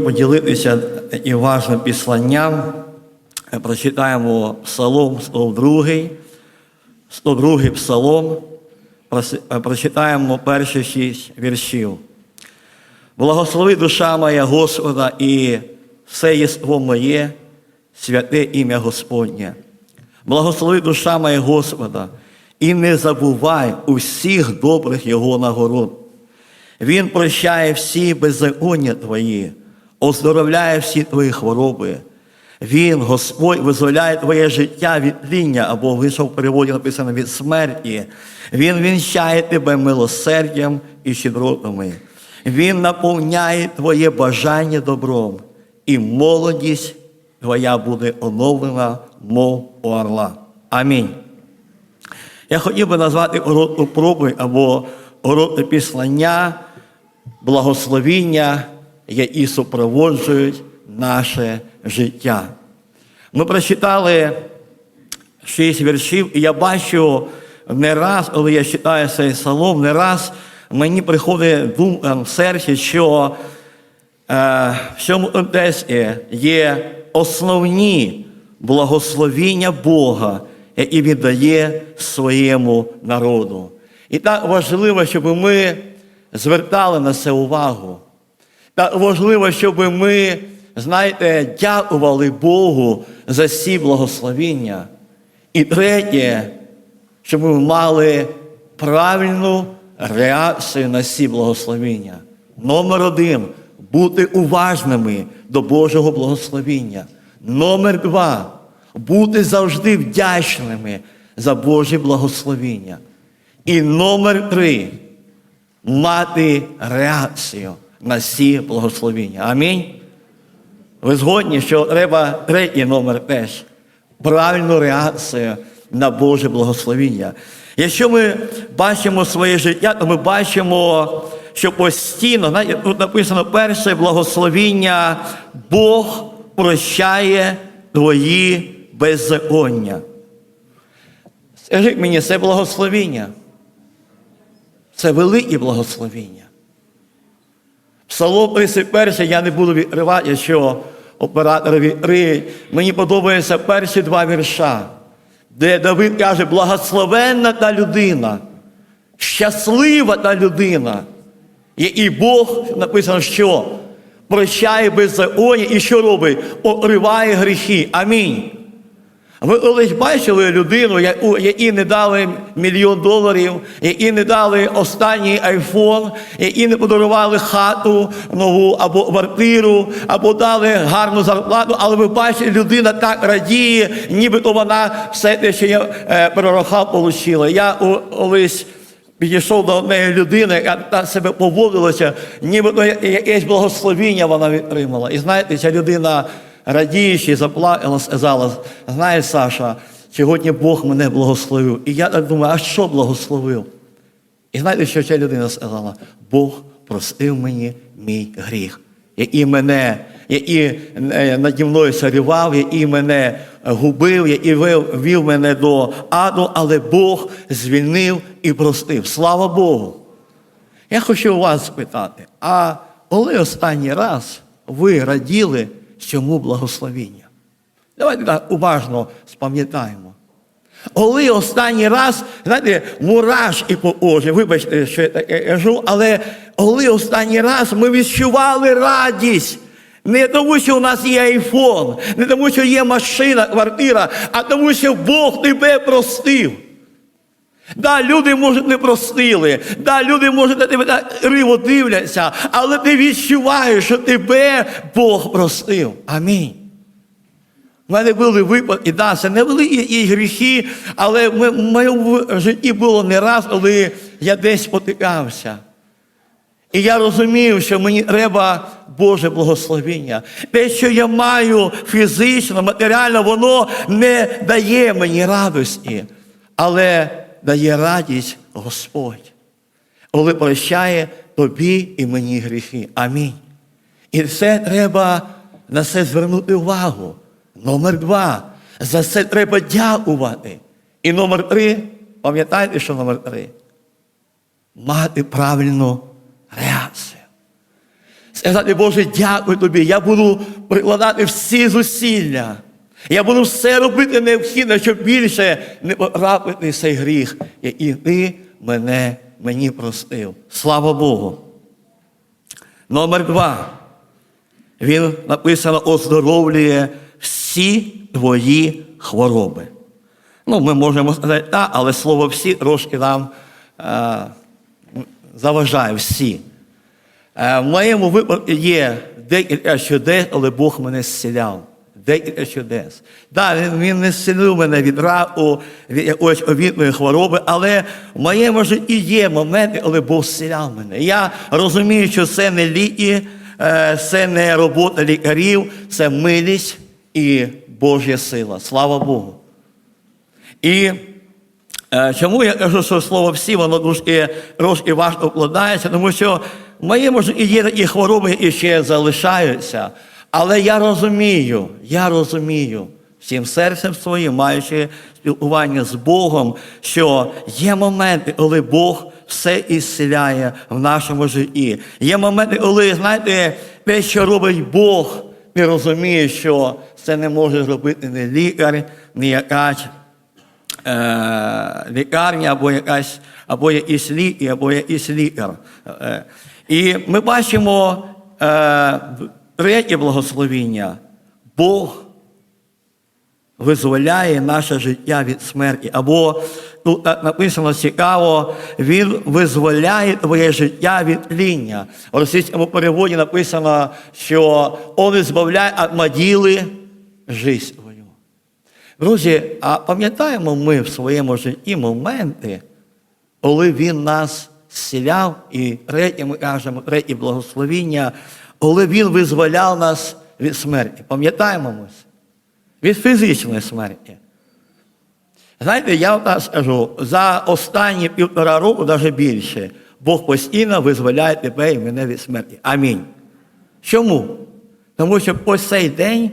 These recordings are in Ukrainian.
поділитися і важним післанням. Прочитаємо Псалом 102, 102 Псалом, прочитаємо перші шість віршів. Благослови душа моя Господа і все єство моє, святе ім'я Господнє. Благослови душа моя Господа, і не забувай усіх добрих Його нагород. Він прощає всі беззаконня твої, оздоровляє всі твої хвороби. Він, Господь, визволяє твоє життя від ління, або в іншому переводі написано від смерті. Він вінчає тебе милосердям і щедротами. Він наповняє твоє бажання добром, і молодість твоя буде оновлена, мов у орла. Амінь. Я хотів би назвати коротку пробу або коротке післання, благословіння, які супроводжують наше життя. Ми прочитали шість віршів, і я бачу не раз, коли я читаю цей псалом, не раз мені приходить думка в серці, що е, в цьому контексті є основні благословіння Бога, які віддає своєму народу. І так важливо, щоб ми звертали на це увагу. Так важливо, щоб ми, знаєте, дякували Богу за ці благословіння. І третє, щоб ми мали правильну реакцію на ці благословіння. Номер один бути уважними до Божого благословіння. Номер два бути завжди вдячними за Божі благословіння. І номер три мати реакцію на ці благословіння. Амінь. Ви згодні, що треба третій номер теж правильну реакцію на Боже благословіння. Якщо ми бачимо своє життя, то ми бачимо, що постійно, тут написано перше благословіння, Бог прощає твої беззаконня. Скажіть мені, це благословіння. Це велике благословіння. Псалом 31, я не буду відкривати, якщо оператор відкриє. Мені подобаються перші два вірша, де Давид каже, благословенна та людина, щаслива та людина. І Бог написано, що прощає беззаконня і що робить? Окриває гріхи. Амінь. Ви колись бачили людину, якій не дали мільйон доларів, якій не дали останній айфон, якій не подарували хату нову або квартиру, або дали гарну зарплату, але ви бачите, людина так радіє, нібито вона все те, що я е, перерахав, отримала. Я колись підійшов до однієї людини, яка так себе поводилася, нібито якесь благословіння вона відтримала. І знаєте, ця людина радіючи, заплакала, знаєш, Саша, сьогодні Бог мене благословив. І я так думаю, а що благословив? І знаєте, що ця людина сказала? Бог простив мені мій гріх, який мене, який е, наді мною царював, який мене губив, який вив, вів мене до аду, але Бог звільнив і простив. Слава Богу! Я хочу вас спитати, а коли останній раз ви раділи цьому благословіння? Давайте так уважно спам'ятаємо. Коли останній раз, знаєте, мурашки по кожі, вибачте, що я таке кажу, але коли останній раз ми відчували радість. Не тому, що у нас є айфон, не тому, що є машина, квартира, а тому, що Бог тебе простив. Да, люди, може, не простили, да, люди, може, на тебе так криво дивляться, але ти відчуваєш, що тебе Бог простив. Амінь. У мене були випадки, да, це не великі і гріхи, але в моєму житті було не раз, коли я десь потикався. І я розумів, що мені треба Боже благословення. Те, що я маю фізично, матеріально, воно не дає мені радості, але дає радість Господь, коли прощає тобі і мені гріхи. Амінь. І це треба на це звернути увагу. Номер два. За це треба дякувати. І номер три, пам'ятаєте, що номер три? Мати правильну реакцію. Сказати, Боже, дякую тобі. Я буду прикладати всі зусилля. Я буду все робити необхідне, щоб більше не потрапити цей гріх, який ти мене мені простив. Слава Богу. Номер два. Він написано оздоровлює всі твої хвороби. Ну, ми можемо сказати так, але слово всі трошки нам е, заважає всі. Е, в моєму випадку є декілька чудес, але Бог мене зціляв. Декілька чудес. Так, він, він не зцілив мене від раку, від якоїсь овітної хвороби, але в моєму житті є моменти, коли Бог зціляв мене. Я розумію, що це не ліки, е, це не робота лікарів, це милість і Божа сила. Слава Богу. І е, чому я кажу, що слово всі, воно трошки, трошки важко вкладається, тому що в моєму житті є такі хвороби, які ще залишаються. Але я розумію, я розумію всім серцем своїм, маючи спілкування з Богом, що є моменти, коли Бог все ісціляє в нашому житті. Є моменти, коли, знаєте, те, що робить Бог, ти розумієш, що це не може зробити не лікар, не якась е, лікарня, або якась, або якісь ліки, або якийсь лікар. Е, і ми бачимо е, третє благословіння. Бог визволяє наше життя від смерті. Або тут так написано цікаво, Він визволяє твоє життя від тління. В російському переводі написано, що Он збавляє від могили жизнь. Друзі, а пам'ятаємо ми в своєму житті моменти, коли Він нас зціляв, і третє, ми кажемо, третє благословіння, коли Він визволяв нас від смерті. Пам'ятаємо? Від фізичної смерті. Знаєте, я вам скажу, за останні півтора року, навіть більше, Бог постійно визволяє тебе і мене від смерті. Амінь. Чому? Тому що по цей день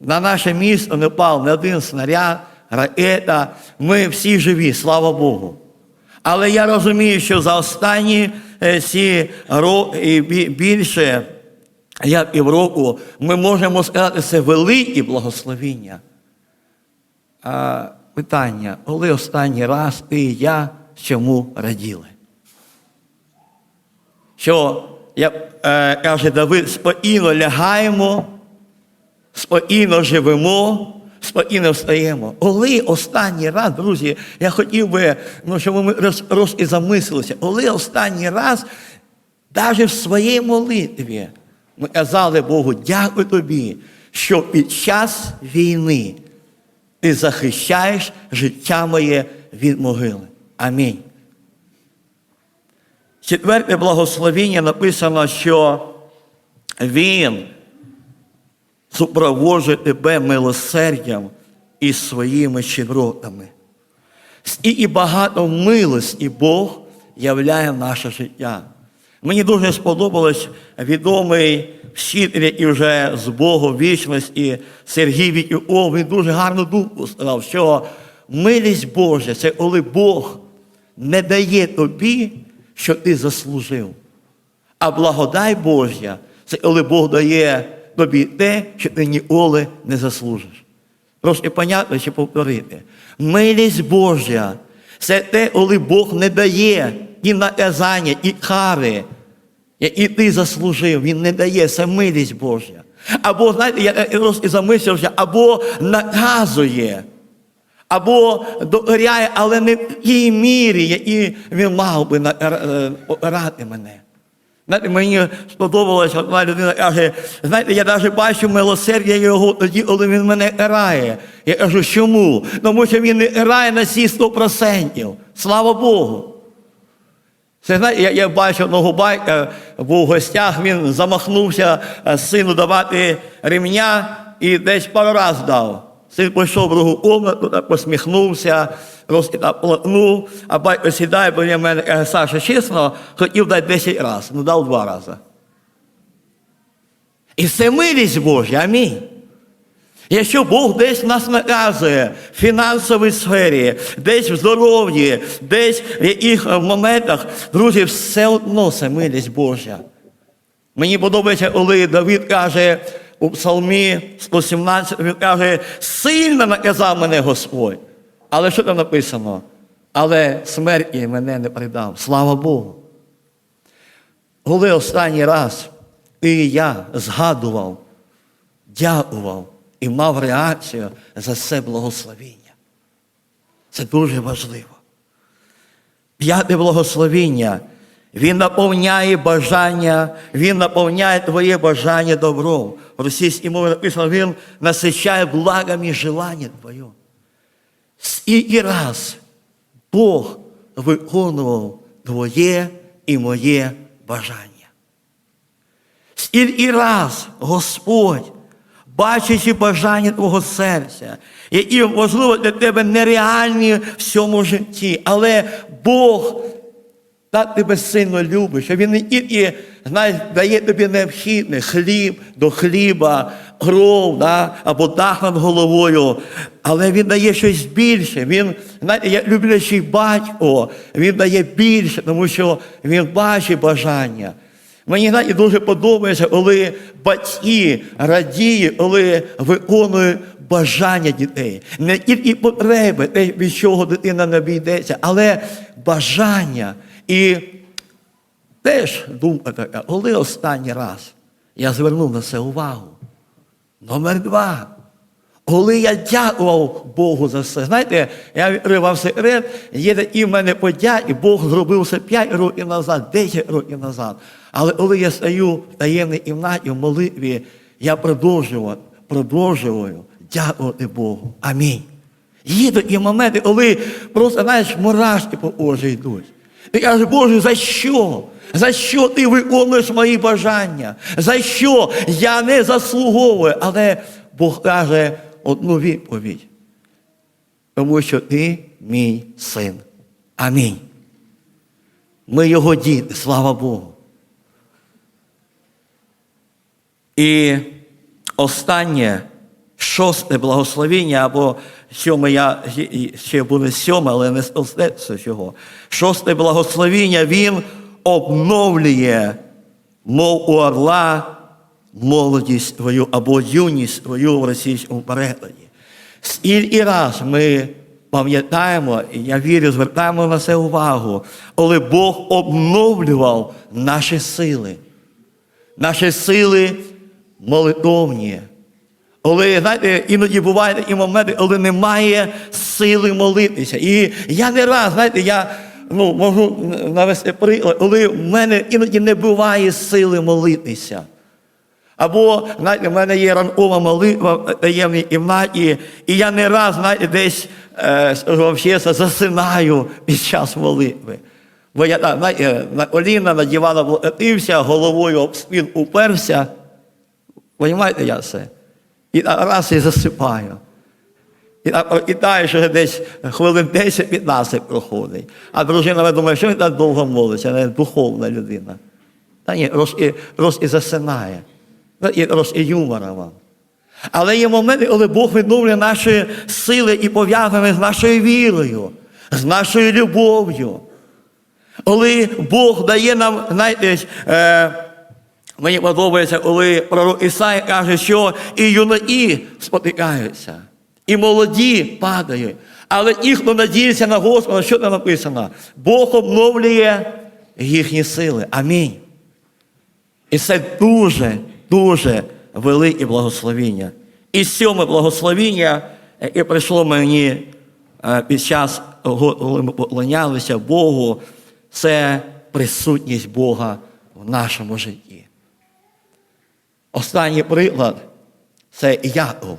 на наше місто не впав не один снаряд, ракета. Ми всі живі, слава Богу. Але я розумію, що за останні е, ці роки і бі- більше, як півроку, ми можемо сказати, це велике благословіння. А, питання, коли останній раз ти і я чому раділи? Що, як е, каже Давид, спокійно лягаємо, спокійно живемо, спокійно встаємо. Коли останній раз, друзі, я хотів би, ну, щоб ми роз, роз і замислилися, коли останній раз, навіть в своїй молитві, ми казали Богу, дякую тобі, що під час війни ти захищаєш життя моє від могили. Амінь. Четверте благословіння написано, що Він супроводжує тебе милосердям і своїми щедротами. І багато милості Бог являє в наше життя. Мені дуже сподобалось відомий вчитель, який вже з Богу вічності Сергій Вітюков, він дуже гарну думку сказав, що милість Божа це коли Бог не дає тобі, що ти заслужив. А благодать Божа це коли Бог дає тобі те, що ти ніколи не заслужиш. Трошки понятно, чи повторити. Милість Божа це те, коли Бог не дає і наказання, і кари, які ти заслужив. Він не дає, це милість Божа. Або, знаєте, я і замислився, або наказує, або докоряє, але не в тій мірі, якій він мав би покарати мене. Знаєте, мені сподобалося, одна людина каже, знаєте, я навіть бачу милосердя його тоді, коли він мене карає. Я кажу, чому? Тому що він не карає на всі 100%. Слава Богу. Це знаєте, я, я бачив одного байка, був в гостях, він замахнувся е, сину давати ремня і десь пару раз дав. Син пішов в другу кімнату, так посміхнувся, розкидав а батько сідає біля мене, каже, Саша, чесно, хотів дати 10 разів, ну дав два рази. І це милість Божа, амінь. Якщо Бог десь нас наказує в фінансовій сфері, десь в здоров'ї, десь в яких моментах, друзі, все одно це милість Божа. Мені подобається, коли Давид каже у Псалмі 117, він каже, сильно наказав мене Господь. Але що там написано? Але смерті мене не придав. Слава Богу. Коли останній раз і я згадував, дякував і мав реакцію за це благословіння. Це дуже важливо. П'яте благословіння. Він наповняє бажання, він наповняє твоє бажання добром. В російській мові написано, він насичає благами желання твоє. Скільки раз Бог виконував твоє і моє бажання. Скільки раз Господь, бачачи бажання твого серця, які, можливо, для тебе нереальні в цьому житті, але Бог так тебе сильно любить, що він тільки знаєш, дає тобі необхідне хліб до хліба, кров да, або дах над головою, але він дає щось більше. Він, знаєте, люблячий батько, він дає більше, тому що він бачить бажання. Мені знаєте, дуже подобається, коли батьки радіють, коли виконують бажання дітей. Не тільки потреби, те, від чого дитина не обійдеться, але бажання. І теж думка така, коли останній раз я звернув на це увагу. Номер два. Коли я дякував Богу за все. Знаєте, я відкрив вам секрет, є такі в мене подяки, Бог зробив це 5 років назад, 10 років назад. Але коли я стою в таємній кімнаті в молитві, я продовжую, продовжую дякувати Богу. Амінь. Є такі моменти, коли просто, знаєш, мурашки по очі йдуть. Ти кажеш, Боже, за що? За що ти виконуєш мої бажання? За що я не заслуговую? Але Бог каже одну відповідь. Тому що ти мій син. Амінь. Ми його діти, слава Богу. І останнє шосте благословіння, або сьоме я ще буде сьоме, але не стосується чого. Шосте благословіння він обновлює, мов у орла, молодість твою або юність твою в російському перекладі. Скільки раз ми пам'ятаємо, і я вірю, звертаємо на це увагу, коли Бог обновлював наші сили, наші сили молитовні. Коли, знаєте, іноді бувають такі моменти, коли немає сили молитися. І я не раз, знаєте, я ну, можу навести приклад, коли в мене іноді не буває сили молитися. Або, знаєте, в мене є ранкова молитва в таємній кімнаті, і я не раз, знаєте, десь е, чесно, засинаю під час молитви. Бо я знаєте, на коліна надівала, облокотився, головою об спін уперся. Понімаєте я це? І раз і засипаю. І прокидаю, що десь хвилин 10-15 проходить. А дружина думає, що він так довго молиться, вона духовна людина. Та ні, роз і, роз і засинає. І роз і юмора вам. Але є моменти, коли Бог відновлює наші сили і пов'язані з нашою вірою, з нашою любов'ю. Коли Бог дає нам, знаєте, е, Мені подобається, коли пророк Ісай каже, що і юнаки спотикаються, і молоді падають. Але ті, хто надіється на Господа, що там написано? Бог обновлює їхні сили. Амінь. І це дуже, дуже велике благословіння. І сьоме благословіння, яке прийшло мені е, під час, коли ми поклонялися Богу, це присутність Бога в нашому житті. Останній приклад це Яков,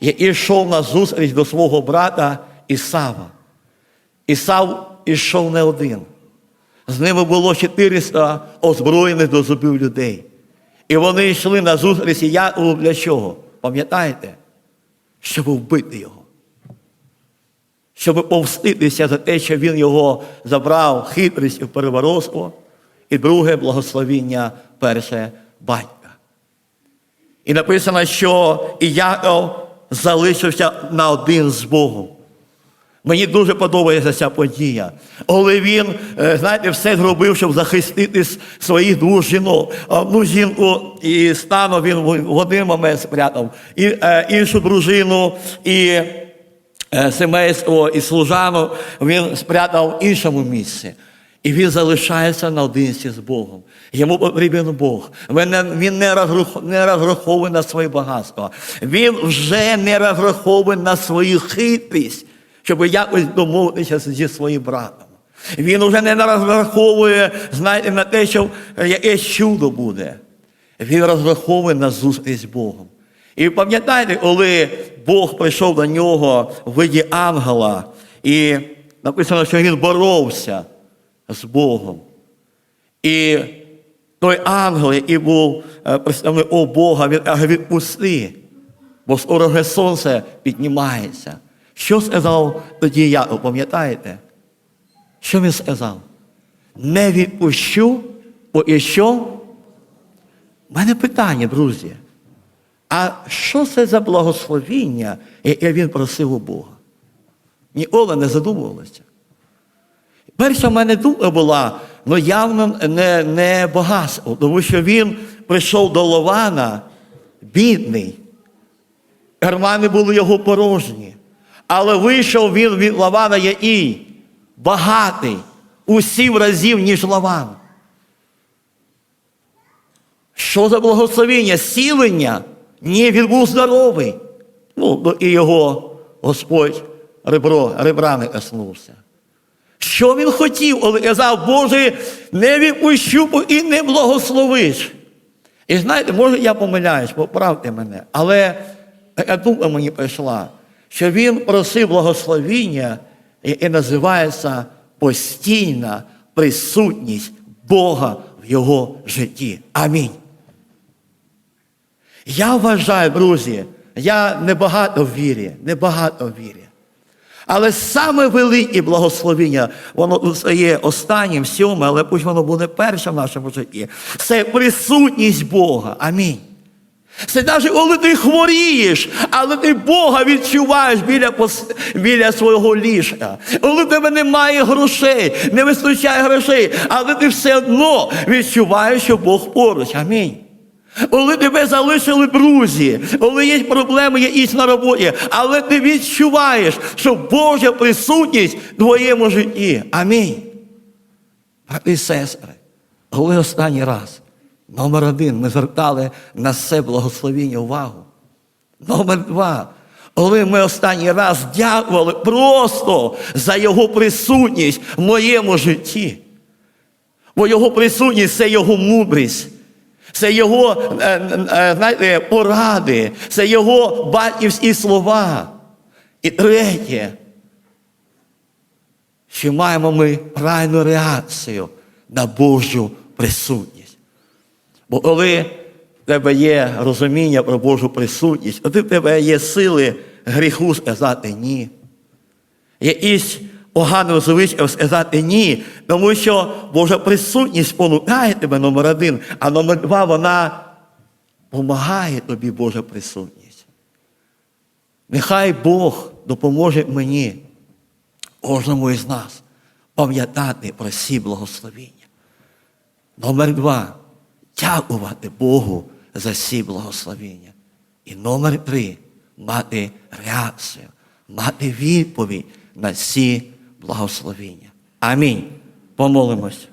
який йшов на зустріч до свого брата Ісава. Ісав ішов не один. З ними було 400 озброєних до зубів людей. І вони йшли на зустріч Якову для чого? Пам'ятаєте? Щоб вбити його. Щоб повститися за те, що він його забрав хитрість і переворотство. І друге благословіння перше батька. І написано, що і Яков залишився на один з Богом. Мені дуже подобається ця подія. Коли він, е, знаєте, все зробив, щоб захистити своїх двох жінок. Одну жінку і стану він в один момент спрятав, і е, іншу дружину, і е, семейство, і служану він спрятав в іншому місці. І він залишається наодинці з Богом. Йому потрібен Бог. Він не, розраховує на своє багатство. Він вже не розраховує на свою хитрість, щоб якось домовитися зі своїм братом. Він вже не розраховує, знаєте, на те, що якесь чудо буде. Він розраховує на зустріч з Богом. І пам'ятаєте, коли Бог прийшов до нього в виді ангела, і написано, що він боровся з Богом. І той ангел, який був е, представником Бога, він відпусти, бо скоро сонце піднімається. Що сказав тоді Яков, пам'ятаєте? Що він сказав? Не відпущу, бо і що? У мене питання, друзі. А що це за благословіння, яке він просив у Бога? Ніколи не задумувалося. Перша в мене думка була, ну явно не, не багатство, тому що він прийшов до Лована бідний. Кармани були його порожні. Але вийшов він від Лавана який? Багатий. У сім разів, ніж Лаван. Що за благословення? Сілення? Ні, він був здоровий. Ну, і його Господь ребро, ребрами коснувся. Що він хотів, коли казав, Боже, не відпущу і не благословиш. І знаєте, може, я помиляюсь, поправте мене, але така думка мені прийшла, що він просив благословіння, яке називається постійна присутність Бога в його житті. Амінь. Я вважаю, друзі, я небагато в вірі, небагато в вірі. Але саме велике благословіння, воно стає останнім, сьоме, але пусть воно буде перше в нашому житті. Це присутність Бога. Амінь. Це навіть коли ти хворієш, але ти Бога відчуваєш біля, біля свого ліжка. Коли в тебе немає грошей, не вистачає грошей, але ти все одно відчуваєш, що Бог поруч. Амінь. Коли тебе залишили друзі, коли є проблеми якісь на роботі, але ти відчуваєш, що Божа присутність в твоєму житті. Амінь. Брати і сестри, коли останній раз, номер один, ми звертали на це благословіння увагу. Номер два. Коли ми останній раз дякували просто за Його присутність в моєму житті. Бо Його присутність це Його мудрість. Це його е, е, знаєте, поради, це його батьківські слова. І третє, що маємо ми правильну реакцію на Божу присутність. Бо коли в тебе є розуміння про Божу присутність, коли в тебе є сили гріху сказати ні. Якісь погану звичку сказати ні, тому що Божа присутність спонукає тебе номер один, а номер два вона допомагає тобі Божа присутність. Нехай Бог допоможе мені, кожному із нас, пам'ятати про всі благословіння. Номер два дякувати Богу за всі благословіння. І номер три мати реакцію, мати відповідь на всі благословіння. Амінь. Помолимось.